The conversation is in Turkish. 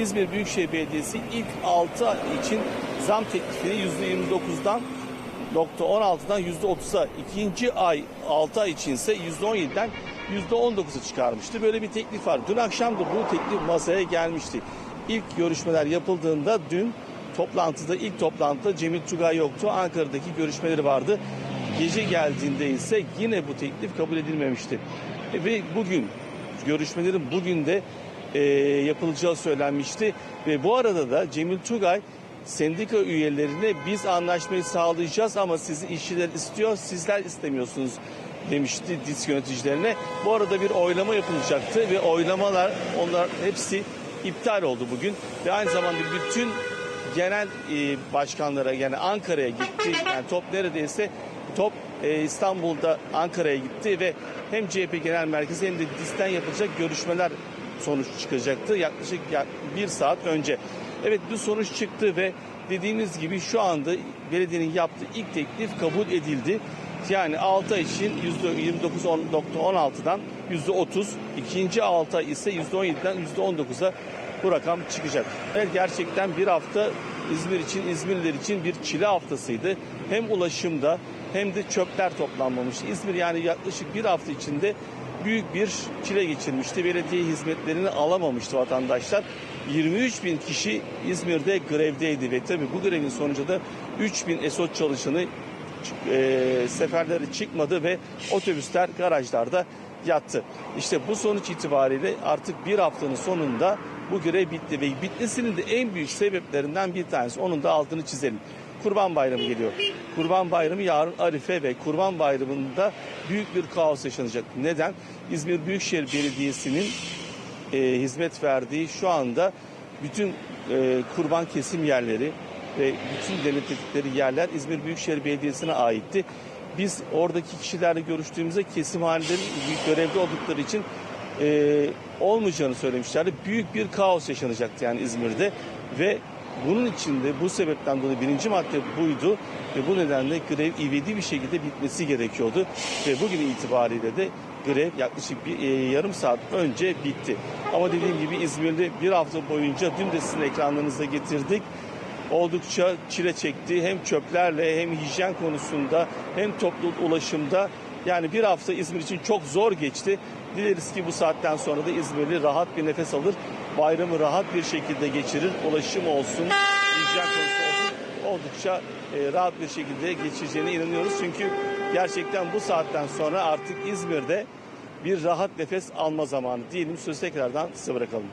İzmir Büyükşehir Belediyesi ilk 6 ay için zam teklifini %29'dan %16'dan %30'a, ikinci ay 6 ay için ise %17'den %19'a çıkarmıştı. Böyle bir teklif var. Dün akşam da bu teklif masaya gelmişti. İlk görüşmeler yapıldığında dün toplantıda ilk toplantıda Cemil Tugay yoktu. Ankara'daki görüşmeleri vardı. Gece geldiğinde ise yine bu teklif kabul edilmemişti. E, Ve bugün görüşmelerin bugün de e, yapılacağı söylenmişti. Ve bu arada da Cemil Tugay sendika üyelerine biz anlaşmayı sağlayacağız ama sizi işçiler istiyor sizler istemiyorsunuz demişti DİSK yöneticilerine. Bu arada bir oylama yapılacaktı ve oylamalar onlar hepsi iptal oldu bugün ve aynı zamanda bütün genel e, başkanlara yani Ankara'ya gitti. Yani top neredeyse top e, İstanbul'da Ankara'ya gitti ve hem CHP Genel Merkezi hem de DİSK'ten yapılacak görüşmeler sonuç çıkacaktı yaklaşık ya- bir saat önce. Evet bu sonuç çıktı ve dediğimiz gibi şu anda belediyenin yaptığı ilk teklif kabul edildi. Yani 6 ay için %29.16'dan %30, ikinci 6 ay ise %17'den %19'a bu rakam çıkacak. Evet gerçekten bir hafta İzmir için, İzmirliler için bir çile haftasıydı. Hem ulaşımda hem de çöpler toplanmamıştı. İzmir yani yaklaşık bir hafta içinde büyük bir çile geçirmişti. Belediye hizmetlerini alamamıştı vatandaşlar. 23 bin kişi İzmir'de grevdeydi ve tabii bu grevin sonucu da 3 bin ESOT çalışanı e, seferleri çıkmadı ve otobüsler garajlarda yattı. İşte bu sonuç itibariyle artık bir haftanın sonunda bu grev bitti ve bitmesinin de en büyük sebeplerinden bir tanesi. Onun da altını çizelim. Kurban Bayramı geliyor. Kurban Bayramı yarın Arife ve Kurban Bayramı'nda büyük bir kaos yaşanacak. Neden? İzmir Büyükşehir Belediyesi'nin e, hizmet verdiği şu anda bütün e, kurban kesim yerleri ve bütün denetledikleri yerler İzmir Büyükşehir Belediyesi'ne aitti. Biz oradaki kişilerle görüştüğümüzde kesim halinde görevde oldukları için e, olmayacağını söylemişlerdi. Büyük bir kaos yaşanacaktı yani İzmir'de ve bunun için de bu sebepten dolayı birinci madde buydu ve bu nedenle grev ivedi bir şekilde bitmesi gerekiyordu ve bugün itibariyle de grev yaklaşık bir e, yarım saat önce bitti. Ama dediğim gibi İzmir'de bir hafta boyunca dün de sizin ekranlarınıza getirdik oldukça çile çekti. Hem çöplerle hem hijyen konusunda hem toplu ulaşımda. Yani bir hafta İzmir için çok zor geçti. Dileriz ki bu saatten sonra da İzmirli rahat bir nefes alır. Bayramı rahat bir şekilde geçirir. Ulaşım olsun, hijyen konusu olsun. Oldukça e, rahat bir şekilde geçireceğine inanıyoruz. Çünkü gerçekten bu saatten sonra artık İzmir'de bir rahat nefes alma zamanı diyelim. Sözü tekrardan size bırakalım.